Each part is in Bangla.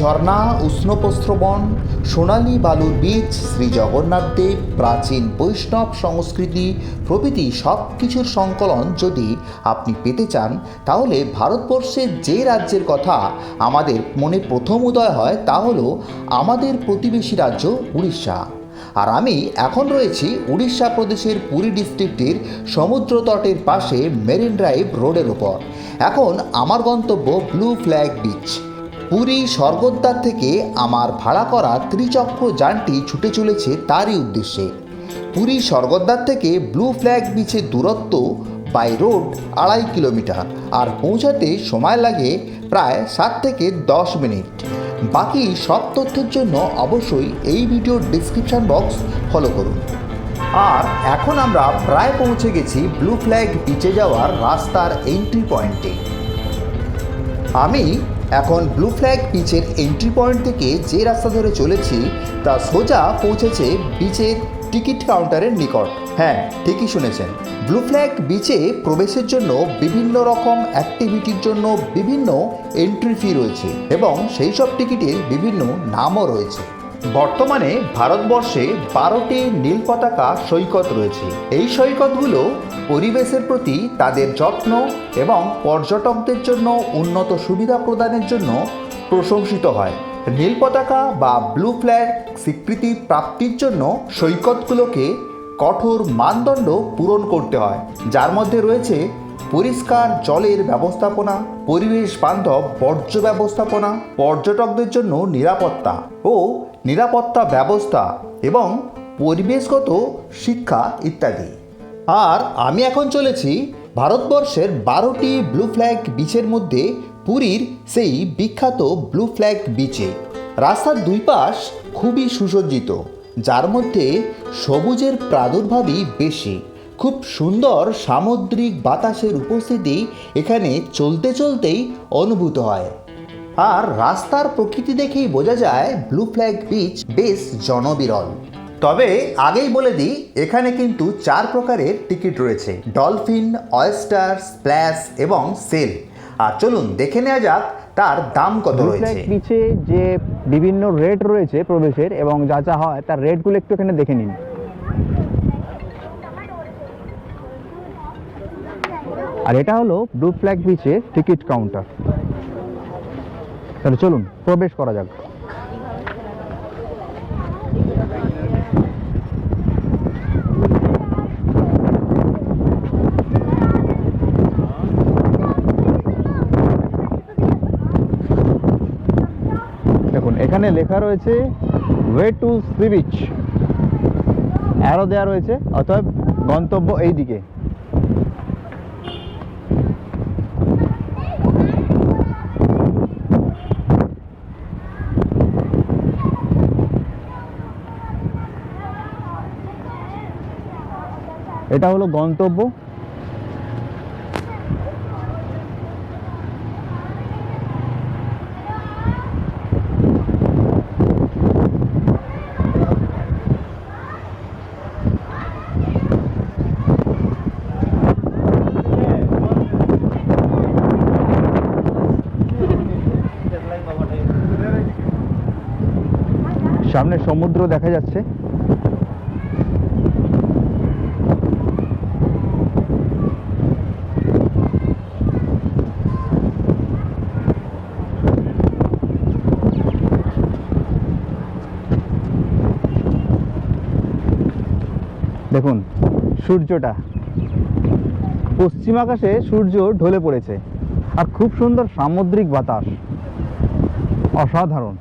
ঝর্ণা উষ্ণপ্রস্রবণ সোনালী বালুর বীচ শ্রী জগন্নাথ দেব, প্রাচীন বৈষ্ণব সংস্কৃতি, প্রভৃতি সব কিছুর সংকলন যদি আপনি পেতে চান, তাহলে ভারতবর্ষের যে রাজ্যের কথা আমাদের মনে প্রথম উদয় হয় তা হলো আমাদের প্রতিবেশী রাজ্য উড়িষ্যা। আর আমি এখন রয়েছি উড়িষ্যা প্রদেশের পুরী ডিস্ট্রিক্টের সমুদ্র তটের পাশে মেরিন ড্রাইভ রোডের ওপর এখন আমার গন্তব্য blue flag beach. Puri Swargadwar থেকে আমার ভাড়া করা ত্রিচক্র যানটি ছুটে চলেছে তারই উদ্দেশ্যে। পুরী স্বর্গদ্বার থেকে ব্লু ফ্ল্যাগ বিচের দূরত্ব বাই রোড আড়াই কিলোমিটার আর পৌঁছাতে সময় লাগে প্রায় সাত থেকে দশ মিনিট। বাকি সব তথ্যের জন্য অবশ্যই এই ভিডিওর ডিসক্রিপশন বক্স ফলো করুন। আর এখন আমরা প্রায় পৌঁছে গেছি ব্লু ফ্ল্যাগ বিচে যাওয়ার রাস্তার এন্ট্রি পয়েন্টে আমি এখন ব্লু ফ্ল্যাগ বিচের এন্ট্রি পয়েন্ট থেকে যে রাস্তা ধরে চলেছি, তা সোজা পৌঁছেছে বিচের টিকিট কাউন্টারের নিকট। হ্যাঁ ঠিকই শুনেছেন। ব্লু ফ্ল্যাগ বিচে প্রবেশের জন্য বিভিন্ন রকম অ্যাক্টিভিটির জন্য বিভিন্ন এন্ট্রি ফি রয়েছে এবং সেই সব টিকিটের বিভিন্ন নামও রয়েছে। বর্তমানে ভারতবর্ষে বারোটি নীল পতাকা সৈকত রয়েছে। এই সৈকতগুলো পরিবেশের প্রতি তাদের যত্ন এবং পর্যটকদের জন্য উন্নত সুবিধা প্রদানের জন্য প্রশংসিত হয়। নীল পতাকা বা ব্লু ফ্ল্যাগ স্বীকৃতি প্রাপ্তির জন্য সৈকতগুলোকে কঠোর মানদণ্ড পূরণ করতে হয়, যার মধ্যে রয়েছে পরিষ্কার জলের ব্যবস্থাপনা, পরিবেশ বান্ধব বর্জ্য ব্যবস্থাপনা, পর্যটকদের জন্য নিরাপত্তা ও নিরাপত্তা ব্যবস্থা এবং পরিবেশগত শিক্ষা ইত্যাদি। আর আমি এখন চলেছি ভারতবর্ষের বারোটি ব্লু ফ্ল্যাগ বিচের মধ্যে পুরীর সেই বিখ্যাত ব্লু ফ্ল্যাগ বিচে রাস্তার দুই পাশ খুবই সুসজ্জিত, যার মধ্যে সবুজের প্রাদুর্ভাবই বেশি। খুব সুন্দর সামুদ্রিক বাতাসের উপস্থিতি এখানে চলতে চলতেই অনুভূত হয়। আর রাস্তার প্রকৃতি দেখেই বোঝা যায় ব্লু ফ্ল্যাগ বিচ বেশ জনবিরল। তবে আগেই বলে দিই এখানে কিন্তু চার প্রকারের টিকিট রয়েছে। ডলফিন অয়েস্টার স্প্ল্যাশ এবং সেল। আর চলুন দেখে নেওয়া যাক তার দাম কত রয়েছে। বিচে যে বিভিন্ন রেট রয়েছে প্রবেশের এবং যা যা হয় তার রেটগুলো একটু এখানে দেখে নিন। আর এটা হলো ব্লু ফ্ল্যাগ বিচে টিকিট কাউন্টার তাহলে চলুন প্রবেশ করা যাক দেখুন এখানে লেখা রয়েছে way to sea beach arrow দেওয়া রয়েছে, অতএব গন্তব্য এই দিকে এটা হলো গন্তব্য। সমুদ্র দেখা যাচ্ছে। দেখুন, সূর্যটা। পশ্চিম আকাশে সূর্য ঢলে পড়েছে। আর খুব সুন্দর সামুদ্রিক বাতাস। অসাধারণ।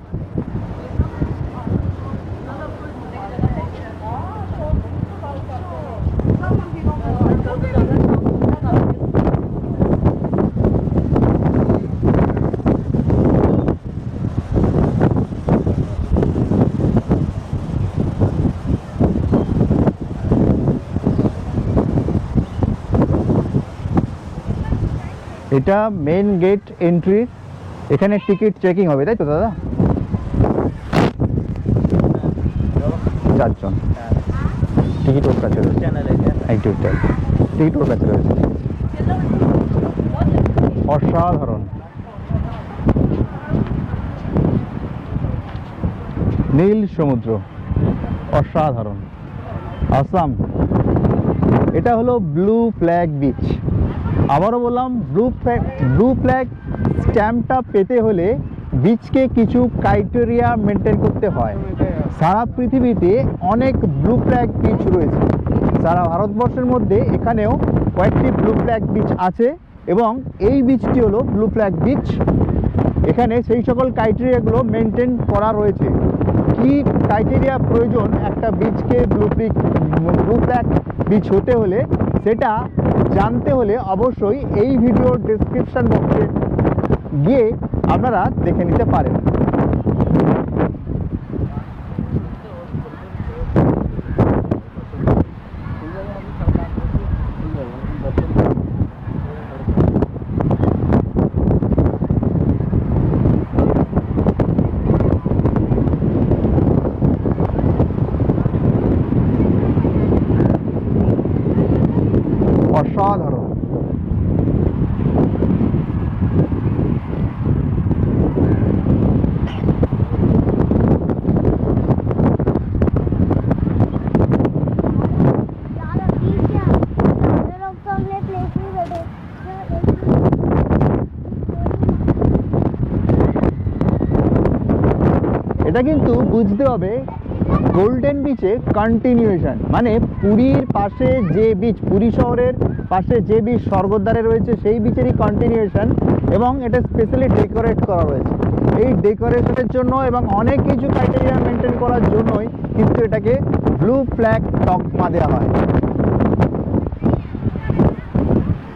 এটা মেন গেট এন্ট্রি এখানে টিকিট চেকিং হবে, তাই তো দাদা? চারজন। টিকিট ওর কাছে রয়েছে। টিকিট ওর কাছে রয়েছে। অসাধারণ। নীল সমুদ্র। অসাধারণ। আসাম। এটা হলো ব্লু ফ্ল্যাগ বিচ আবারও বললাম ব্লু ফ্ল্যাগ ব্লু ফ্ল্যাগ স্ট্যাম্পটা পেতে হলে বিচকে কিছু ক্রাইটেরিয়া মেনটেন করতে হয়। সারা পৃথিবীতে অনেক ব্লু ফ্ল্যাগ বিচ রয়েছে। সারা ভারতবর্ষের মধ্যে এখানেও কয়েকটি ব্লু ফ্ল্যাগ বিচ আছে এবং এই বিচটি হলো ব্লু ফ্ল্যাগ বিচ এখানে সেই সকল ক্রাইটেরিয়াগুলো মেনটেন করা রয়েছে। কি ক্রাইটেরিয়া প্রয়োজন একটা বীজকে ব্লু ব্লু ফ্ল্যাগ বীজ হতে হলে সেটা জানতে হলে অবশ্যই এই ভিডিওর ডেসক্রিপশন বক্সে গিয়ে আপনারা দেখে নিতে পারেন। এটা কিন্তু বুঝতে হবে গোল্ডেন বিচে কন্টিনিউয়েশন মানে পুরীর পাশে যে বিচ পুরী শহরের পাশে যে বিচ স্বর্গদ্বারে রয়েছে, সেই বিচেরই কন্টিনিউয়েশন এবং এটা স্পেশালি ডেকোরেট করা রয়েছে এই ডেকোরেশনের জন্য এবং অনেক কিছু ক্রাইটেরিয়া মেনটেন করার জন্যই কিন্তু এটাকে ব্লু ফ্ল্যাগ তকমা দেওয়া হয়।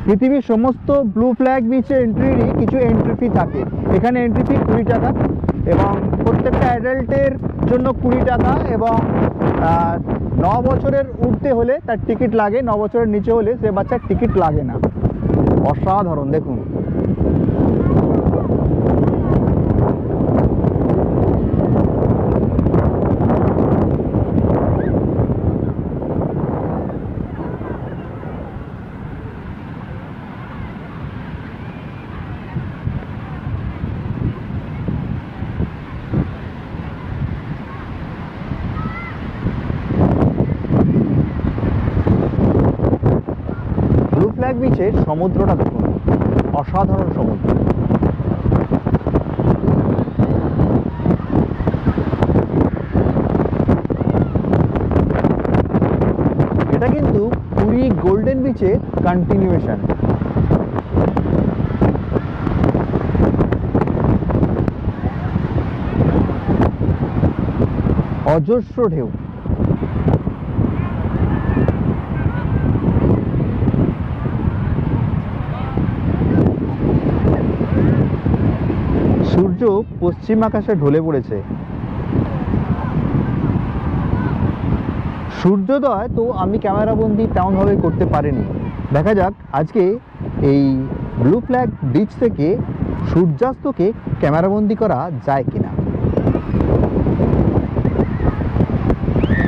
পৃথিবীর সমস্ত ব্লু ফ্ল্যাগ বিচে এন্ট্রিরই কিছু এন্ট্রি ফি থাকে। এখানে এন্ট্রি ফি কুড়ি টাকা এবং প্রত্যেকটা অ্যাডাল্টের জন্য কুড়ি টাকা এবং ন বছরের উঠতে হলে তার টিকিট লাগে, ন বছরের নিচে হলে সে বাচ্চার টিকিট লাগে না। অসাধারণ, দেখুন। ফ্ল্যাগ বিচের সমুদ্রটা দেখুন। অসাধারণ সমুদ্র। এটা কিন্তু পুরী গোল্ডেন বিচের কন্টিনিউয়েশন অজস্র ঢেউ। সূর্য পশ্চিম আকাশে ঢলে পড়েছে। সূর্যোদয় তো আমি ক্যামেরাবন্দি তেমনভাবে করতে পারিনি। দেখা যাক, আজকে এই ব্লু ফ্ল্যাগ বিচ থেকে সূর্যাস্তকে ক্যামেরাবন্দি করা যায় কিনা।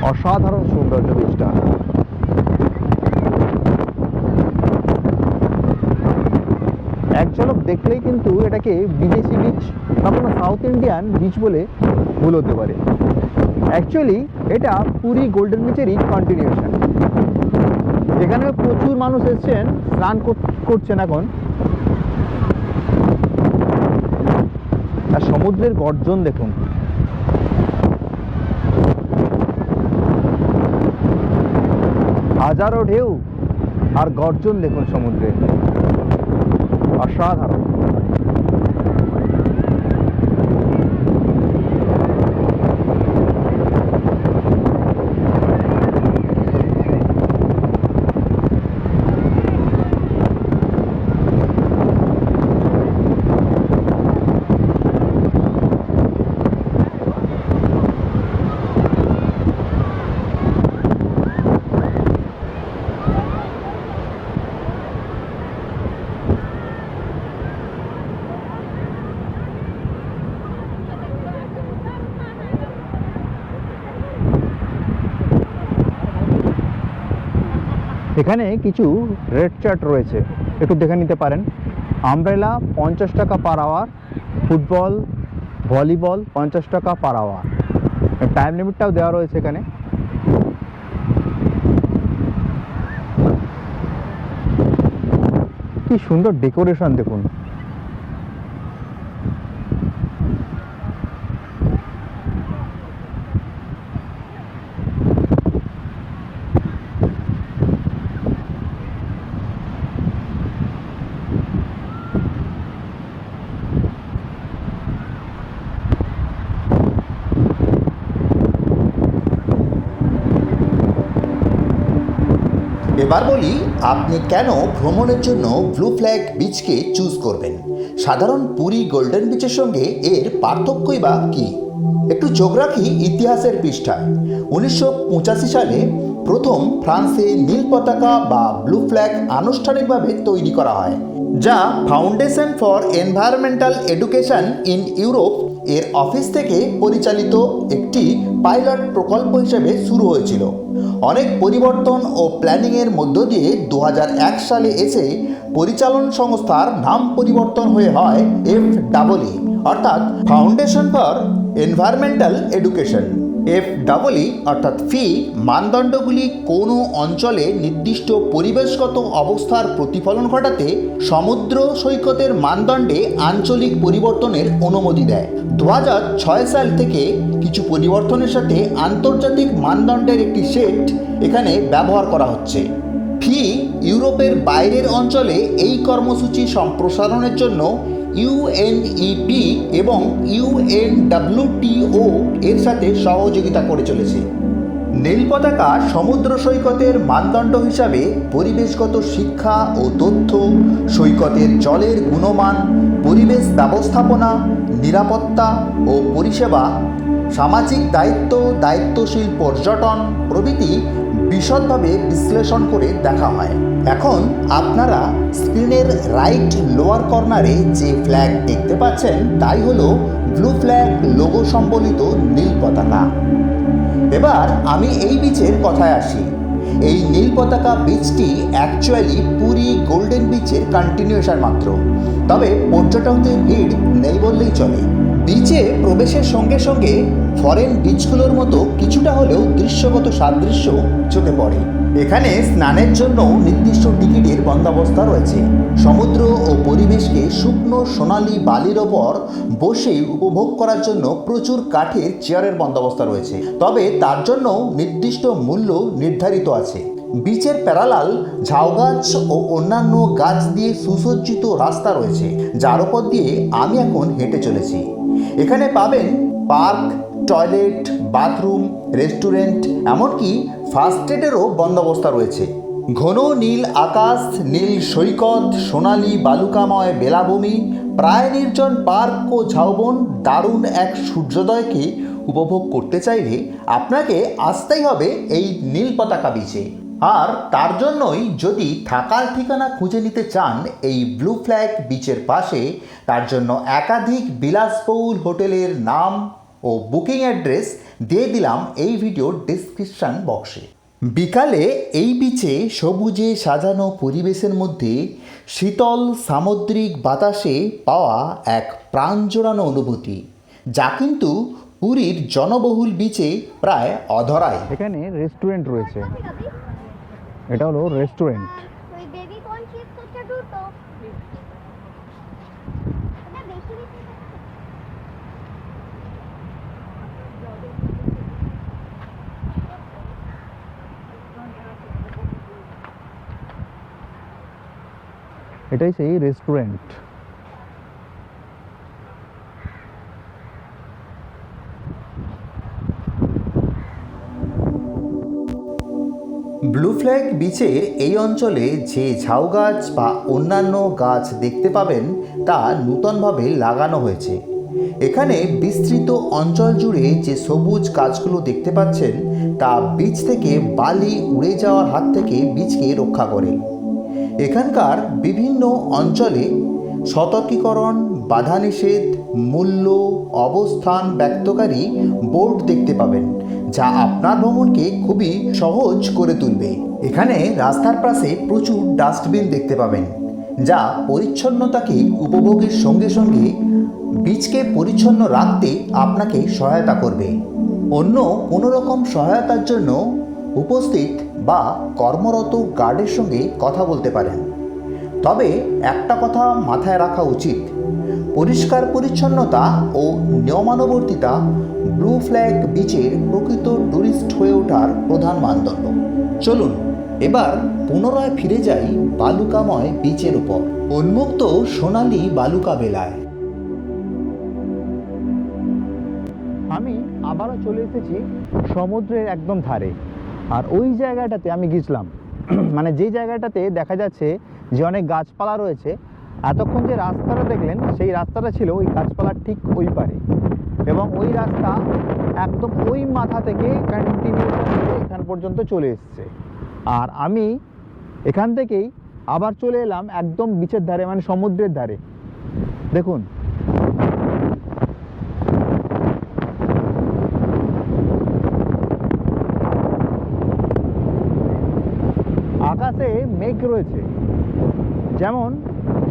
অসাধারণ সৌন্দর্য বিচটা এক দেখলেই কিন্তু এটাকে বিদেশি বীচ বা কোনো সাউথ ইন্ডিয়ান বীচ বলে ভুল হতে পারে। অ্যাকচুয়ালি এটা পুরী গোল্ডেন বিচেরই কন্টিনিউশন এখানে প্রচুর মানুষ এসছেন, স্নান কর- করছেন এখন। আর সমুদ্রের গর্জন দেখুন। হাজারো ঢেউ আর গর্জন দেখুন সমুদ্রে। অসাধারণ এখানে কিছু রেড চার্ট রয়েছে। একটু দেখে নিতে পারেন। আমব্রেলা পঞ্চাশ টাকা পার আওয়ার ফুটবল ভলিবল পঞ্চাশ টাকা পার আওয়ার টাইম লিমিটটাও দেওয়া রয়েছে এখানে। কি সুন্দর ডেকোরেশন দেখুন। এবার বলি আপনি কেন ভ্রমণের জন্য ব্লু ফ্ল্যাগ বিচকে চুজ করবেন? সাধারণ পুরী গোল্ডেন বিচের সঙ্গে এর পার্থক্যই বা কী? একটু চোখ রাখি ইতিহাসের পৃষ্ঠায়। উনিশশো পঁচাশি সালে প্রথম ফ্রান্সে নীল পতাকা বা ব্লু ফ্ল্যাগ আনুষ্ঠানিকভাবে তৈরি করা হয়, যা foundation for environmental education in Europe এর অফিস থেকে পরিচালিত একটি পাইলট প্রকল্প হিসেবে শুরু হয়েছিল। অনেক পরিবর্তন ও প্ল্যানিংয়ের মধ্য দিয়ে দু হাজার এক সালে এসে পরিচালন সংস্থার নাম পরিবর্তন হয়ে হয় এফ ডাবলই অর্থাৎ foundation for environmental education F double E অর্থাৎ ফি মানদণ্ডগুলি কোনো অঞ্চলে নির্দিষ্ট পরিবেশগত অবস্থার প্রতিফলন ঘটাতে সমুদ্র সৈকতের মানদণ্ডে আঞ্চলিক পরিবর্তনের অনুমতি দেয়। দু ছয় সাল থেকে কিছু পরিবর্তনের সাথে আন্তর্জাতিক মানদণ্ডের একটি সেট এখানে ব্যবহার করা হচ্ছে। ফি ইউরোপের বাইরের অঞ্চলে এই কর্মসূচি সম্প্রসারণের জন্য ইউএনইপি এবং ইউএনডাব্লিউটিও এর সাথে সহযোগিতা করে চলেছে। নীল পতাকা সমুদ্র সৈকতের মানদণ্ড হিসাবে পরিবেশগত শিক্ষা ও তথ্য, সৈকতের জলের গুণমান, পরিবেশ ব্যবস্থাপনা, নিরাপত্তা ও পরিষেবা সামাজিক দায়িত্ব, দায়িত্বশীল পর্যটন প্রভৃতি বিশদভাবে বিশ্লেষণ করে দেখা হয়। এখন আপনারা স্ক্রিনের রাইট লোয়ার কর্নারে যে ফ্ল্যাগ দেখতে পাচ্ছেন, তাই হলো ব্লু ফ্ল্যাগ লোগো সম্বলিত নীল পতাকা। এবার আমি এই বিচের কথায় আসি। এই নীল পতাকা বিচটি অ্যাকচুয়ালি পুরী গোল্ডেন বিচের কন্টিনিউশন মাত্র। তবে পর্যটকদের ভিড় নেই বললেই চলে। বিচে প্রবেশের সঙ্গে সঙ্গে ফরেন বিচগুলোর মতো কিছুটা হলেও দৃশ্যগত সাদৃশ্য চোখে পড়ে। এখানে স্নানের জন্য নির্দিষ্ট টিকিটের বন্দোবস্ত রয়েছে। সমুদ্র ও পরিবেশকে শুকনো সোনালি বালির ওপর বসে উপভোগ করার জন্য প্রচুর কাঠের চেয়ারের বন্দোবস্ত রয়েছে। তবে তার জন্য নির্দিষ্ট মূল্য নির্ধারিত আছে। বিচের প্যারালাল ঝাউ গাছ ও অন্যান্য গাছ দিয়ে সুসজ্জিত রাস্তা রয়েছে, যার উপর দিয়ে আমি এখন হেঁটে চলেছি। এখানে পাবেন পার্ক, টয়লেট, বাথরুম, রেস্টুরেন্ট, এমনকি ফার্স্ট এডেরও বন্দোবস্ত রয়েছে। ঘন নীল আকাশ, নীল সৈকত, সোনালি বালুকাময় বেলাভূমি, প্রায় নির্জন পার্ক ও ঝাউবন দারুণ এক সূর্যোদয়কে উপভোগ করতে চাইলে আপনাকে আসতেই হবে এই নীল পতাকা বিচে আর তার জন্যই যদি থাকার ঠিকানা খুঁজে নিতে চান এই ব্লু ফ্ল্যাগ বিচের পাশে, তার জন্য একাধিক বিলাসবহুল হোটেলের নাম ও বুকিং অ্যাড্রেস দিয়ে দিলাম এই ভিডিওর ডিসক্রিপশান বক্সে বিকালে এই বিচে সবুজে সাজানো পরিবেশের মধ্যে শীতল সামুদ্রিক বাতাসে পাওয়া এক প্রাণ জোড়ানো অনুভূতি, যা কিন্তু পুরীর জনবহুল বিচে প্রায় অধরাই এখানে রেস্টুরেন্ট রয়েছে। এটা হলো রেস্টুরেন্ট এটাই সেই রেস্টুরেন্ট ফ্ল্যাগ বিচের এই অঞ্চলে যে ঝাউ গাছ বা অন্যান্য গাছ দেখতে পাবেন, তা নূতনভাবে লাগানো হয়েছে। এখানে বিস্তৃত অঞ্চল জুড়ে যে সবুজ গাছগুলো দেখতে পাচ্ছেন, তা বীজ থেকে বালি উড়ে যাওয়ার হাত থেকে বীজকে রক্ষা করে। এখানকার বিভিন্ন অঞ্চলে সতর্কীকরণ বাধা নিষেধ মূল্য, অবস্থান ব্যক্তকারী বোর্ড দেখতে পাবেন, যা আপনার ভ্রমণকে খুবই সহজ করে তুলবে। এখানে রাস্তার পাশে প্রচুর ডাস্টবিন দেখতে পাবেন, যা পরিচ্ছন্নতাকে উপভোগের সঙ্গে সঙ্গে বীজকে পরিচ্ছন্ন রাখতে আপনাকে সহায়তা করবে। অন্য কোনো রকম সহায়তার জন্য উপস্থিত বা কর্মরত গার্ডের সঙ্গে কথা বলতে পারেন। তবে একটা কথা মাথায় রাখা উচিত, পরিষ্কার পরিচ্ছন্নতা ও নিয়মানুবর্তিতা ব্লু ফ্ল্যাগ বিচের প্রকৃত টুরিস্ট হয়ে ওঠার প্রধান মানদণ্ড। চলুন এবার পুনরায় ফিরে যাই বালুকাময় বিচের উপর। উন্মুক্ত সোনালি বালুকা বেলায়। আমি আবারও চলে এসেছি সমুদ্রের একদম ধারে। আর ওই জায়গাটাতে আমি গেছিলাম মানে যেই জায়গাটাতে দেখা যাচ্ছে যে অনেক গাছপালা রয়েছে, এতক্ষণ যে রাস্তাটা দেখলেন, সেই রাস্তাটা ছিল ওই গাছপালার ঠিক ওই পারে। এবং ওই রাস্তা একদম ওই মাথা থেকে কন্টিনিউ এখান পর্যন্ত চলে এসছে। আর আমি এখান থেকেই আবার চলে এলাম একদম বিচের ধারে মানে সমুদ্রের ধারে। দেখুন। আকাশে মেঘ রয়েছে। যেমন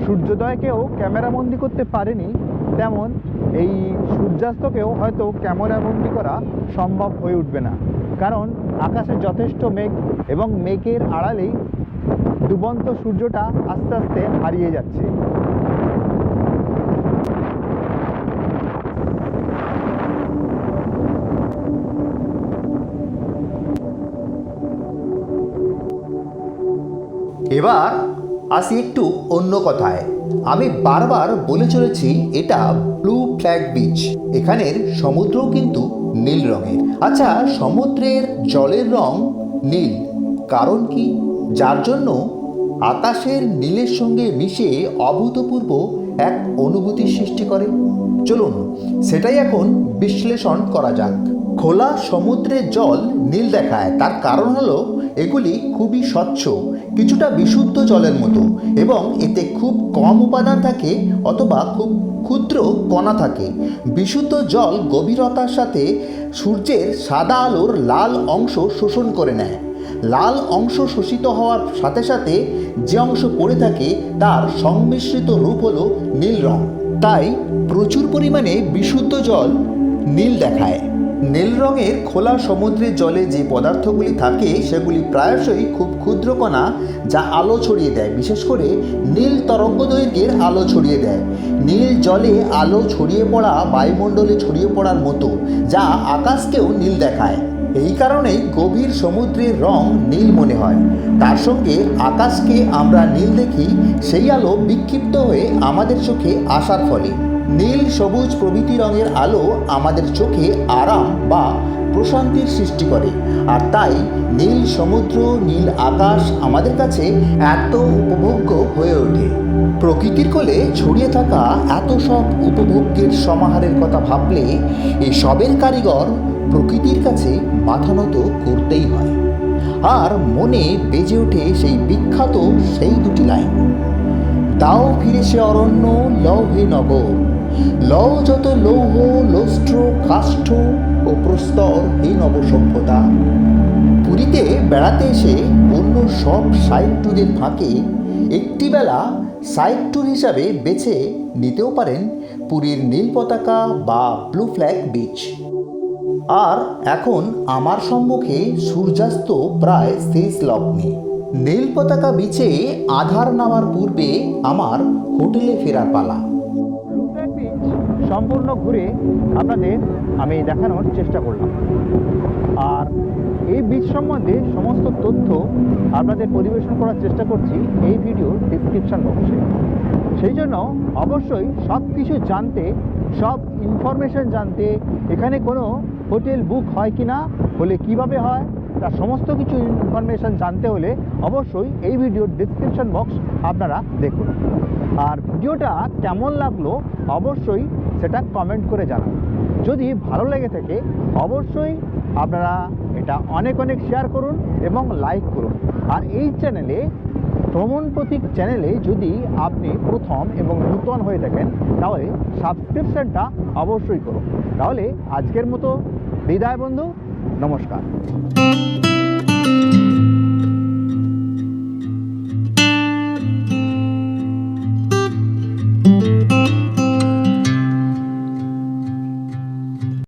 সূর্যোদয়কেও ক্যামেরাবন্দি করতে পারেনি, তেমন এই সূর্যাস্তকেও হয়তো ক্যামেরাবন্দি করা সম্ভব হয়ে উঠবে না। কারণ আকাশে যথেষ্ট মেঘ এবং মেঘের আড়ালেই ডুবন্ত সূর্যটা আস্তে আস্তে হারিয়ে যাচ্ছে। এবার আসি একটু অন্য কথায়। আমি বারবার বলে চলেছি, এটা ব্লু ফ্ল্যাগ বিচ এখানের সমুদ্রও কিন্তু নীল রঙের। আচ্ছা সমুদ্রের জলের রং নীল। কারণ কি? যার জন্য আকাশের নীলের সঙ্গে মিশে অভূতপূর্ব এক অনুভূতি সৃষ্টি করে। চলুন, সেটাই এখন বিশ্লেষণ করা যাক। খোলা সমুদ্রের জল নীল দেখায়। তার কারণ হলো, এগুলি খুবই স্বচ্ছ, কিছুটা বিশুদ্ধ জলের মতো এবং এতে খুব কম উপাদান থাকে অথবা খুব ক্ষুদ্র কণা থাকে। বিশুদ্ধ জল গভীরতার সাথে সূর্যের সাদা আলোর লাল অংশ শোষণ করে নেয়। লাল অংশ শোষিত হওয়ার সাথে সাথে যে অংশ পড়ে থাকে, তার সংমিশ্রিত রূপ হলো নীল রং। তাই প্রচুর পরিমাণে বিশুদ্ধ জল নীল দেখায়। নীল রঙের খোলা সমুদ্রের জলে যে পদার্থগুলি থাকে, সেগুলি প্রায়শই খুব ক্ষুদ্র কণা যা আলো ছড়িয়ে দেয়। বিশেষ করে নীল তরঙ্গদৈর্ঘ্যের আলো ছড়িয়ে দেয়। নীল জলে আলো ছড়িয়ে পড়া বায়ুমণ্ডলে ছড়িয়ে পড়ার মতো, যা আকাশকেও নীল দেখায়। এই কারণেই গভীর সমুদ্রের রং নীল মনে হয়। তার সঙ্গে আকাশকে আমরা নীল দেখি, সেই আলো বিক্ষিপ্ত হয়ে আমাদের চোখে আসার ফলে। নীল সবুজ প্রভৃতি রঙের আলো আমাদের চোখে আরাম বা প্রশান্তির সৃষ্টি করে। আর তাই নীল সমুদ্র, নীল আকাশ আমাদের কাছে এত উপভোগ্য হয়ে ওঠে। প্রকৃতির কোলে ছড়িয়ে থাকা এত সব উপভোগ্যের সমাহারের কথা ভাবলে এই সবের কারিগর প্রকৃতির কাছে মাথা নত করতেই হয়। আর মনে বেজে ওঠে সেই বিখ্যাত সেই দুটি লাইন। দাও ফিরে সে অরণ্য, লও হে নগর। লও যত লৌহ লস্ট্র কাষ্ঠ ও প্রস্তর হে নব সভ্যতা পুরীতে বেড়াতে এসে অন্য সব সাইড ট্যুরের ফাঁকে একটি বেলা সাইড ট্যুর হিসাবে বেছে নিতেও পারেন পুরীর নীল পতাকা বা ব্লু ফ্ল্যাগ বিচ। আর এখন আমার সম্মুখে সূর্যাস্ত প্রায় শেষ লগ্নে। নীল পতাকা বিচে আধার নামার পূর্বে আমার হোটেলে ফেরার পালা। সম্পূর্ণ ঘুরে আপনাদের আমি দেখানোর চেষ্টা করলাম। আর এই বিচ সম্বন্ধে সমস্ত তথ্য আপনাদের পরিবেশন করার চেষ্টা করছি এই ভিডিওর ডিসক্রিপশন বক্সে সেই জন্য অবশ্যই সব কিছু জানতে, সব ইনফরমেশন জানতে, এখানে কোনো হোটেল বুক হয় কি না হলে কীভাবে হয় তার সমস্ত কিছু ইনফরমেশন জানতে হলে অবশ্যই এই ভিডিওর ডিসক্রিপশন বক্স আপনারা দেখুন। আর ভিডিওটা কেমন লাগল অবশ্যই সেটা কমেন্ট করে জানান যদি ভালো লেগে থাকে, অবশ্যই আপনারা এটা অনেক অনেক শেয়ার করুন এবং লাইক করুন। আর এই চ্যানেলে ভ্রমণ প্রতীক চ্যানেলে যদি আপনি প্রথম এবং নূতন হয়ে থাকেন, তাহলে সাবস্ক্রিপশনটা অবশ্যই করুন। তাহলে আজকের মতো বিদায় বন্ধু, নমস্কার।